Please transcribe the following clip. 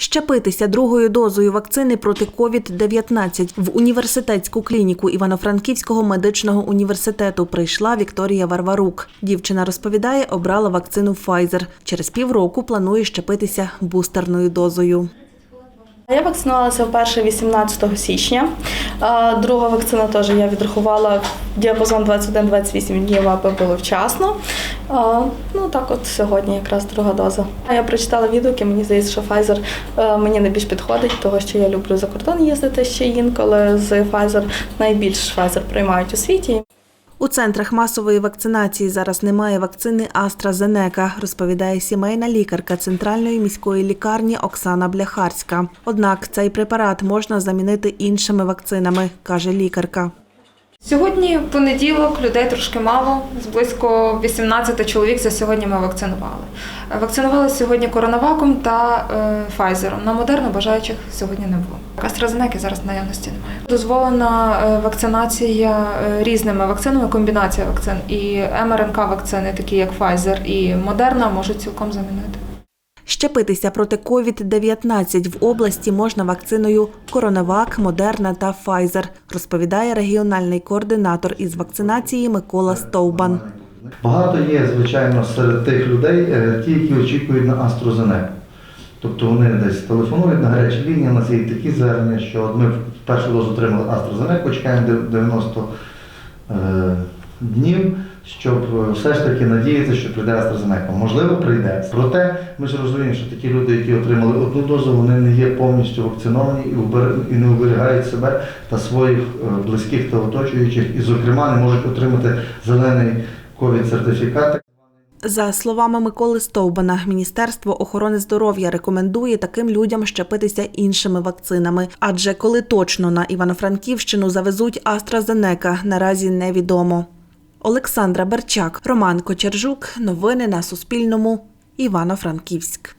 Щепитися другою дозою вакцини проти COVID-19 в університетську клініку Івано-Франківського медичного університету прийшла Вікторія Варварук. Дівчина розповідає, обрала вакцину Pfizer. Через півроку планує щепитися бустерною дозою. Я вакцинувалася вперше 18 січня. Друга вакцина теж я відрахувала діапазон 21-28 днів, аби було вчасно. Ну так от сьогодні якраз друга доза. Я прочитала відгуки, мені здається, що Pfizer е, мені найбільш підходить, того що я люблю за кордон їздити ще інколи з Pfizer. Найбільш Pfizer приймають у світі. У центрах масової вакцинації зараз немає вакцини AstraZeneca, розповідає сімейна лікарка центральної міської лікарні Оксана Бляхарська. Однак цей препарат можна замінити іншими вакцинами, каже лікарка. Сьогодні понеділок, людей трошки мало, з близько 18 чоловік за сьогодні ми вакцинували. Вакцинували сьогодні коронаваком та Файзером. На модерну бажаючих сьогодні не було. AstraZeneca зараз наявності немає. Дозволена е, вакцинація е, різними вакцинами, комбінація вакцин і МРНК вакцини, такі як Pfizer і Moderna, можуть цілком замінити. Щепитися проти COVID-19 в області можна вакциною Коронавак, Модерна та Pfizer, розповідає регіональний координатор із вакцинації Микола Стовбан. Багато є, звичайно, серед тих людей, е, ті, які очікують на AstraZeneca. Тобто вони десь телефонують на гарячі лінії, у нас є такі звернення, що от ми першу дозу отримали AstraZeneca, чекаємо 90 е, днів, щоб е, все ж таки надіятися, що прийде AstraZeneca. Можливо, прийде. Проте ми ж розуміємо, що такі люди, які отримали одну дозу, вони не є повністю вакциновані і, не оберігають себе та своїх е, близьких та оточуючих, і, зокрема, не можуть отримати зелений ковід-сертифікат. За словами Миколи Стовбана, Міністерство охорони здоров'я рекомендує таким людям щепитися іншими вакцинами. Адже коли точно на Івано-Франківщину завезуть AstraZeneca, наразі невідомо. Олександра Берчак, Роман Кочержук. Новини на Суспільному. Івано-Франківськ.